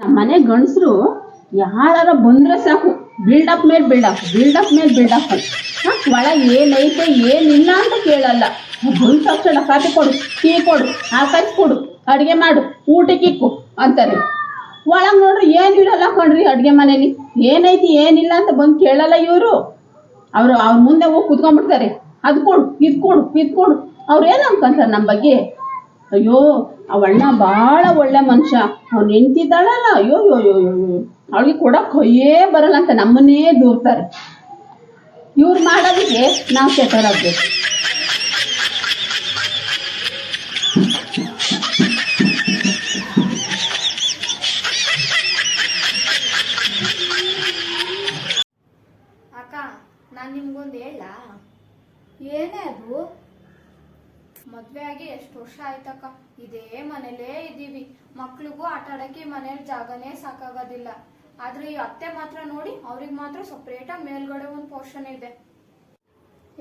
ನಮ್ಮ ಮನೆ ಗಂಡಸರು ಯಾರ ಬಂದ್ರೆ ಸಾಕು. ಬಿಲ್ಡಪ್ ಮೇಲೆ ಬಿಲ್ಡಪ್ ಬಿಲ್ಡಪ್ ಮೇಲೆ ಬಿಲ್ಡಪ್ ಒಳಗೆ ಏನೈತೆ, ಏನಿಲ್ಲ ಅಂತ ಕೇಳಲ್ಲ. ಬಂದು ತಕ್ಷಣ ಕಾಫಿ ಕೊಡು, ಟೀ ಕೊಡು ಆಕಾಶ್ ಕೊಡು, ಅಡುಗೆ ಮಾಡು, ಊಟಕ್ಕೆ ಇಕ್ಕು ಅಂತಾರೆ. ಒಳಗೆ ನೋಡ್ರಿ ಏನು ಇರಲ್ಲ ಕಣ್ರಿ ಅಡುಗೆ ಮನೇಲಿ. ಏನೈತಿ, ಏನಿಲ್ಲ ಅಂತ ಬಂದು ಕೇಳಲ್ಲ ಇವರು. ಅವರು ಅವ್ರ ಮುಂದೆ ಹೋಗಿ ಕುತ್ಕೊಂಡ್ಬಿಡ್ತಾರೆ. ಅದು ಕೊಡು, ಇದು ಅವ್ರು ಏನು ಅನ್ಕೊಂತಾರೆ ನಮ್ಮ ಬಗ್ಗೆ? ಅಯ್ಯೋ ಅವಣ್ಣ ಭಾಳ ಒಳ್ಳೆ ಮನುಷ್ಯ. ಅವ್ನು ಹೆಂಡ್ತಿದ್ದಾಳಲ್ಲ ಅಯ್ಯೋ ಅಯ್ಯೋ ಅಯ್ಯೋ. ಅವಳಿಗೆ ಕೊಡೋಕೆ ಹೊಯ್ಯೇ ಬರಲ್ಲ ಅಂತ ನಮ್ಮನ್ನೇ ದೂರ್ತಾರೆ. ಇವ್ರು ಮಾಡೋದಕ್ಕೆ ನಾವು ಕೆಟ್ಟರಾಗ್ಬೇಕು. ಅಕ್ಕ, ನಾನು ನಿಮ್ಗೊಂದು ಹೇಳ. ಏನೇ ಅದು? ಮದ್ವೆ ಆಗಿ ಎಷ್ಟು ವರ್ಷ ಆಯ್ತಕ್ಕ? ಇದೇ ಮನೇಲೇ ಇದ್ದೀವಿ. ಮಕ್ಳಿಗೂ ಆಟ ಆಡಕ್ಕೆ ಮನೇಲಿ ಜಾಗನೇ ಸಾಕಾಗೋದಿಲ್ಲ. ಆದ್ರೆ ಈ ಅತ್ತೆ ಮಾತ್ರ ನೋಡಿ ಅವ್ರಿಗೆ ಮಾತ್ರ ಸಪ್ರೇಟಾಗಿ ಮೇಲ್ಗಡೆ ಒಂದು ಪೋರ್ಷನ್ ಇದೆ.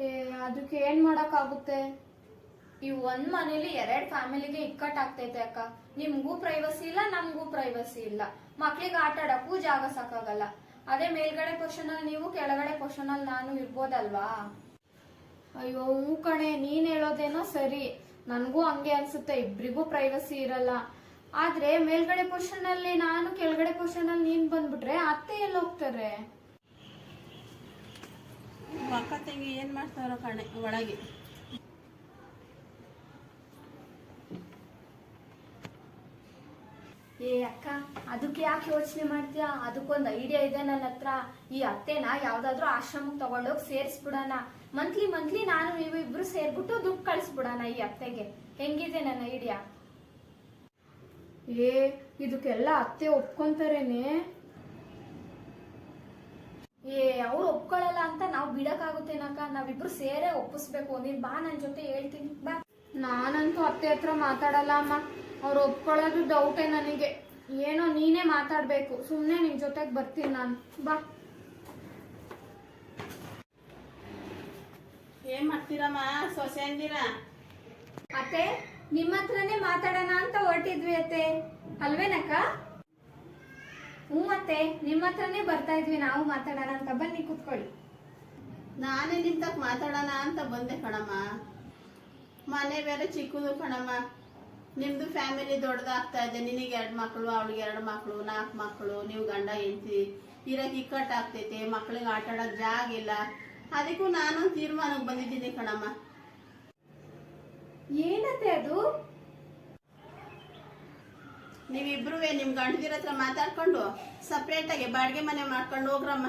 ಏ ಅದಕ್ಕೆ ಏನ್ ಮಾಡಕ್ಕಾಗುತ್ತೆ? ಈ ಒಂದ್ ಮನೇಲಿ ಎರಡ್ ಫ್ಯಾಮಿಲಿಗೆ ಇಕ್ಕಟ್ಟಾಗ್ತೈತೆ ಅಕ್ಕ. ನಿಮ್ಗೂ ಪ್ರೈವಸಿ ಇಲ್ಲ, ನಮ್ಗೂ ಪ್ರೈವಸಿ ಇಲ್ಲ. ಮಕ್ಳಿಗೆ ಆಟ ಆಡಕ್ಕೂ ಜಾಗ ಸಾಕಾಗಲ್ಲ. ಅದೇ ಮೇಲ್ಗಡೆ ಪೋರ್ಷನ್ ಅಲ್ಲಿ ನೀವು, ಕೆಳಗಡೆ ಪೋರ್ಷನ್ ಅಲ್ಲಿ ನಾನು ಇರ್ಬೋದಲ್ವಾ? ಅಯ್ಯೋ ಹ್ಞೂ ಕಣೆ, ನೀನ್ ಹೇಳೋದೇನೋ ಸರಿ. ನನಗೂ ಹಂಗೆ ಅನ್ಸುತ್ತೆ, ಇಬ್ರಿಗೂ ಪ್ರೈವಸಿ ಇರಲ್ಲ. ಆದ್ರೆ ಮೇಲ್ಗಡೆ ಪೋರ್ಷನ್ ಅಲ್ಲಿ ನಾನು, ಕೆಳಗಡೆ ಪೋರ್ಷನ್ ಅಲ್ಲಿ ನೀನ್ ಬಂದ್ಬಿಟ್ರೆ ಅತ್ತೆ ಎಲ್ಲಿ ಹೋಗ್ತಾರೆ ಅಕ್ಕ ತಂಗಿ ಏನು ಮಾಡ್ತಾರೋ ಕಣೆ, ಒಳಗೆ. ಏ ಅಕ್ಕ ಅದಕ್ಕೆ ಯಾಕೆ ಯೋಚನೆ ಮಾಡ್ತೀಯಾ? ಅದಕ್ಕೊಂದು ಐಡಿಯಾ ಇದೆ ನನ್ನ ಹತ್ರ. ಈ ಅತ್ತೆನ ಯಾವ್ದಾದ್ರು ಆಶ್ರಮಕ್ಕೆ ತಗೊಂಡೋಗಿ ಸೇರಿಸ್ಬಿಡೋಣ. ಮಂತ್ಲಿ ಮಂತ್ಲಿ ನಾನು ನೀವು ಇಬ್ರು ಸೇರ್ಬಿಟ್ಟು ದುಡ್ಡು ಕಳಿಸ್ಬಿಡೋಣ ಈ ಅತ್ತೆಗೆ. ಹೆಂಗಿದೆ ನನ್ನ ಐಡಿಯಾ ಏ ಇದಕ್ಕೆಲ್ಲ ಅತ್ತೆ ಒಪ್ಕೊಂತಾರೇನೆ? ಏ ಅವ್ರು ಒಪ್ಕೊಳ್ಳಲ್ಲ ಅಂತ ನಾವು ಬಿಡಕ್ಕಾಗುತ್ತೇನಕ್ಕ ನಾವಿಬ್ರು ಸೇರೇ ಒಪ್ಪಿಸ್ಬೇಕು. ನೀನ್ ಬಾ ನನ್ ಜೊತೆ ಹೇಳ್ತೀನಿ. ಬಾ. ನಾನಂತೂ ಅತ್ತೆ ಹತ್ರ ಮಾತಾಡಲ್ಲ ಅಮ್ಮ. ಅವ್ರು ಒಪ್ಕೊಳ್ಳೋದು ಡೌಟೇ ನನಗೆ. ಏನೋ ನೀನೇ ಮಾತಾಡ್ಬೇಕು. ಸುಮ್ನೆ ನಿನ್ ಜೊತೆಗೆ ಬರ್ತೀನಿ ನಾನು. ಬಾ. ಏನ್ ಮಾಡ್ತೀರಮ್ಮ? ಸೊಸೆ ಅಂದಿರ? ಅತ್ತೆ ನಿಮ್ಮ ಹತ್ರನೇ ಮಾತಾಡೋಣ ಅಂತ ಹೊರಟಿದ್ವಿ ಅತ್ತೆ. ಅಲ್ವೇನಕ್ಕ? ಹ್ಞೂ ಮತ್ತೆ ನಿಮ್ಮ ಹತ್ರನೇ ಬರ್ತಾ ಇದ್ವಿ. ನಾವು ಮಾತಾಡೋಣ ಅಂತ. ಬನ್ನಿ ಕುತ್ಕೊಳ್ಳಿ. ನಾನೇ ನಿಮ್ ಮಾತಾಡೋಣ ಅಂತ ಬಂದೆ ಕಣಮ್ಮ. ಮನೆ ಬೇರೆ ಚಿಕ್ಕದು ಕಣಮ್ಮ. ನಿಮ್ದು ಫ್ಯಾಮಿಲಿ ದೊಡ್ಡದಾಗ್ತಾ ಇದೆ. ನಿನಗೆ ಎರಡು ಮಕ್ಕಳು ಅವಳಿಗೆ ಎರಡು ಮಕ್ಕಳು ನಾಲ್ಕು ಮಕ್ಕಳು ನೀವು ಗಂಡ ಹೆಂಡತಿ ಇರಕ್ಕೆ ಇಕ್ಕಟ್ಟಾಗ್ತೈತೆ ಮಕ್ಳಿಗೆ ಆಟ ಆಡೋಕೆ ಜಾಗ ಇಲ್ಲ. ಅದಕ್ಕೂ ನಾನು ತೀರ್ಮಾನಕ್ಕೆ ಬಂದಿದ್ದೀನಿ ಕಣಮ್ಮ. ಏನತ್ತೆ ಅದು? ನೀವಿಬ್ರು ನಿಮ್ ಗಂಡದಿರ ಹತ್ರ ಮಾತಾಡ್ಕೊಂಡು ಸಪ್ರೇಟಾಗಿ ಬಾಡಿಗೆ ಮನೆ ಮಾಡ್ಕೊಂಡು ಹೋಗ್ರಮ್ಮ.